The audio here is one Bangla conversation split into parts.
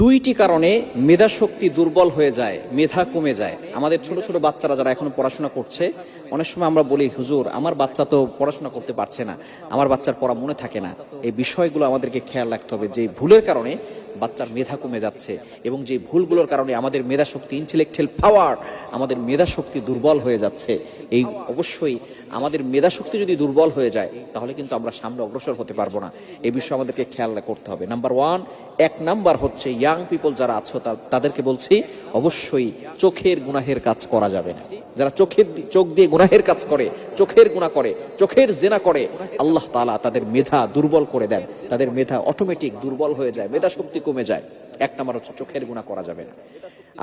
দুইটি কারণে মেধা শক্তি দুর্বল হয়ে যায়, মেধা কমে যায়। আমাদের ছোট ছোট বাচ্চারা যারা এখন পড়াশোনা করছে, অনেক সময় আমরা বলি, হুজুর, আমার বাচ্চা তো পড়াশোনা করতে পারছে না, আমার বাচ্চার পড়া মনে থাকে না। এই বিষয়গুলো আমাদেরকে খেয়াল রাখতে হবে যে ভুলের কারণে বাচ্চার মেধা কমে যাচ্ছে এবং যে ভুলগুলোর কারণে আমাদের মেধা শক্তি ইন্টেলেকচুয়াল পাওয়ার আমাদের মেধা শক্তি দুর্বল হয়ে যাচ্ছে। এই অবশ্যই আমাদের মেধা শক্তি যদি দুর্বল হয়ে যায়, তাহলে কিন্তু আমরা সামনে অগ্রসর হতে পারব না। এই বিষয়ে আমাদেরকে খেয়াল করতে হবে। নাম্বার ওয়ান এক নাম্বার হচ্ছে ইয়াং পিপল যারা আছো তাদেরকে বলছি, অবশ্যই চোখের গুনাহের কাজ করা যাবে না। যারা চোখের চোখ দিয়ে গুনাহের কাজ করে, চোখের গুণা করে, চোখের জেনা করে, আল্লাহ তালা তাদের মেধা দুর্বল করে দেন। তাদের মেধা অটোমেটিক দুর্বল হয়ে যায়, মেধা শক্তি কমে যায়। এক নাম্বার হচ্ছে চোখের গুণা করা যাবে না।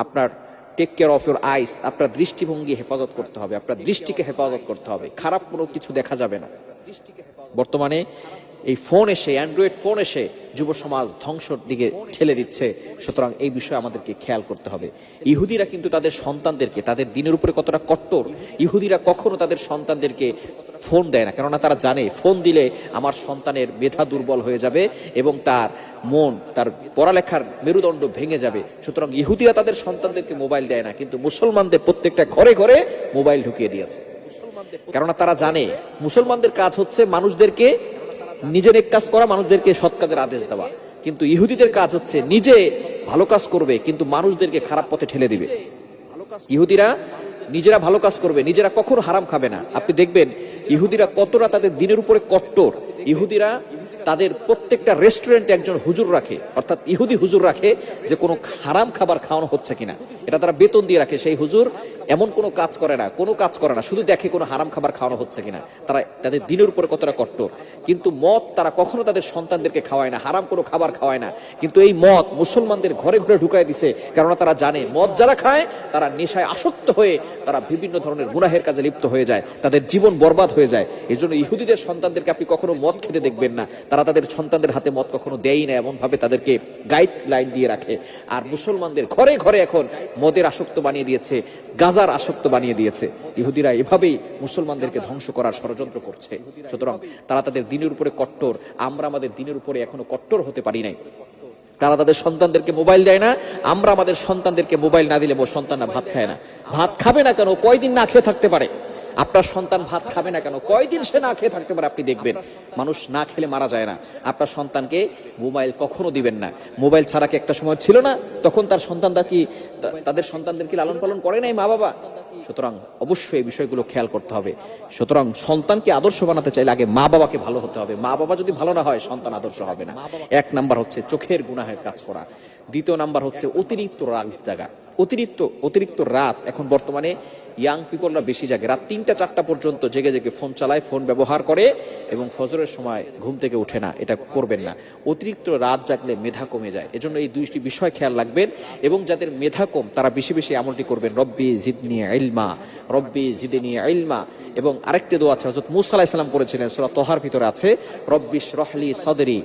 আপনার take care of your eyes আপনার দৃষ্টিভঙ্গি হেফাজত করতে হবে, আপনার দৃষ্টিকে হেফাজত করতে হবে। খারাপ কোনো কিছু দেখা যাবে না। বর্তমানে এই ফোন এসে অ্যান্ড্রয়েড ফোন এসে যুব সমাজ ধ্বংসর দিকে ঠেলে দিচ্ছে। সুতরাং এই বিষয়ে আমাদেরকে খেয়াল করতে হবে। ইহুদিরা কিন্তু তাদের সন্তানদেরকে, তাদের দিনের উপরে কতটা কট্টর, ইহুদিরা কখনো তাদের সন্তানদেরকে ফোন দেয় না, কেননা তারা জানে, ফোন দিলে আমার সন্তানের মেধা দুর্বল হয়ে যাবে এবং তার মন, তার পড়ালেখার মেরুদণ্ড ভেঙে যাবে। সুতরাং ইহুদিরা তাদের সন্তানদেরকে মোবাইল দেয় না, কিন্তু মুসলমানদের প্রত্যেকটা ঘরে ঘরে মোবাইল ঢুকিয়ে দিয়েছে। কেননা তারা জানে, মুসলমানদের কাজ হচ্ছে মানুষদেরকে নিজের এক কাজ করা, মানুষদেরকে সৎ কাজের আদেশ দেওয়া। কিন্তু ইহুদিদের কাজ হচ্ছে নিজে ভালো কাজ করবে, কিন্তু মানুষদেরকে খারাপ পথে ঠেলে দিবে। ইহুদিরা নিজেরা ভালো কাজ করবে, নিজেরা কখনো হারাম খাবে না। আপনি দেখবেন, ইহুদিরা কতটা তাদের দিনের উপরে কট্টর। ইহুদিরা তাদের প্রত্যেকটা রেস্টুরেন্টে একজন হুজুর রাখে, অর্থাৎ ইহুদি হুজুর রাখে যে কোনো হারাম খাবার খাওয়ানো হচ্ছে কিনা। এটা তারা বেতন দিয়ে রাখে। সেই হুজুর এমন কোনো কাজ করে না, কোনো কাজ করে না, শুধু দেখে কোনো হারাম খাবার খাওয়ানো হচ্ছে কিনা। তারা তাদের দিনের উপরে কতটা কট্টর। কিন্তু মদ তারা কখনো তাদের সন্তানদেরকে খাওয়ায় না, হারাম কোনো খাবার খাওয়ায় না। কিন্তু এই মদ মুসলমানদের ঘরে ঘরে ঢুকাই দিছে, কেননা তারা জানে মদ যারা খায়, তারা নেশায় আসক্ত হয়ে তারা বিভিন্ন ধরনের গুনাহের কাজে লিপ্ত হয়ে যায়, তাদের জীবন বরবাদ হয়ে যায়। এই জন্য ইহুদিদের সন্তানদেরকে আপনি কখনো মদ খেতে দেখবেন না। তারা তাদের সন্তানদের হাতে মদ কখনো দেয়ই না এমন ভাবে তাদেরকে গাইড লাইন দিয়ে রাখে। আর মুসলমানদের ঘরে ঘরে এখন মদের আসক্ত বানিয়ে দিয়েছে গাজার আসক্ত বানিয়ে দিয়েছে। ইহুদিরা এভাবেই মুসলমানদেরকে ধ্বংস করার ষড়যন্ত্র করছে। সুতরাং তারা তাদের দিনের উপরে কট্টর। আমরা আমাদের দিনের উপরে এখনও কট্টর হতে পারি নাই। তারা তাদের সন্তানদেরকে মোবাইল দেয় না। আমরা আমাদের সন্তানদেরকে মোবাইল না দিলে সন্তানরা ভাত খায় না। ভাত খাবে না কেন? কয়দিন না খেয়ে থাকতে পারে? আপনার সন্তান ভাত খাবে না কেন? কয়দিন সে না খেয়ে থাকতে পারে আপনি দেখবেন। মানুষ না খেলে মারা যায় না। আপনার সন্তানকে মোবাইল কখনো দিবেন না। মোবাইল ছাড়া কি একটা সময় ছিল না? তখন তার সন্তানরা কি তাদের সন্তানদের কি লালন পালন করে নাই মা বাবা? সুতরাং অবশ্যই এই বিষয়গুলো খেয়াল করতে হবে। সুতরাং সন্তানকে আদর্শ বানাতে চাইলে আগে মা বাবাকে ভালো হতে হবে। মা বাবা যদি ভালো না হয় সন্তান আদর্শ হবে না। এক নাম্বার হচ্ছে চোখের গুনাহের কাজ করা। দ্বিতীয় নাম্বার হচ্ছে অতিরিক্ত রাগ জাগা। অতিরিক্ত অতিরিক্ত রাত এখন বর্তমানে ইয়াং পিপলরা বেশি জাগে। রাত তিনটা, চারটা পর্যন্ত জেগে জেগে ফোন চালায়, ফোন ব্যবহার করে এবং ফজরের সময় ঘুম থেকে ওঠে না, এটা করবেন না। অতিরিক্ত রাত জাগলে মেধা কমে যায়, এজন্য এই দুইটি বিষয় খেয়াল রাখবেন এবং যাদের মেধা কম, তারা বেশি বেশি আমলটি করবেন। রব্বি জিদনি ইলমা, রব্বি জিদনি ইলমা এবং আরেকটি দোয়া আছে, হযরত মুসা আলাইহিস সালাম করেছিলেন, সূরা তোহার ভিতরে আছে রব্বিশ রহলি সদরি।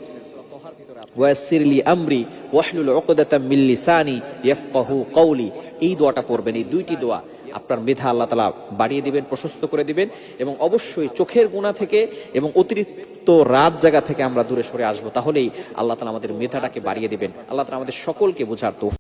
ওয়াসিরলি আমরি ওয়াহলুল উকদাতাম মিন লিসানি ইয়াফকাহু কওলি। এই দোয়াটা পড়বেন, এই দুইটি দোয়া আপনার মেধা আল্লাহ তালা বাড়িয়ে দিবেন, প্রশস্ত করে দিবেন এবং অবশ্যই চোখের গুণা থেকে এবং অতিরিক্ত রাত জায়গা থেকে আমরা দূরে সরে আসব। তাহলেই আল্লাহ তালা আমাদের মেধাটাকে বাড়িয়ে দিবেন। আল্লাহ তালা আমাদের সকলকে বোঝার তো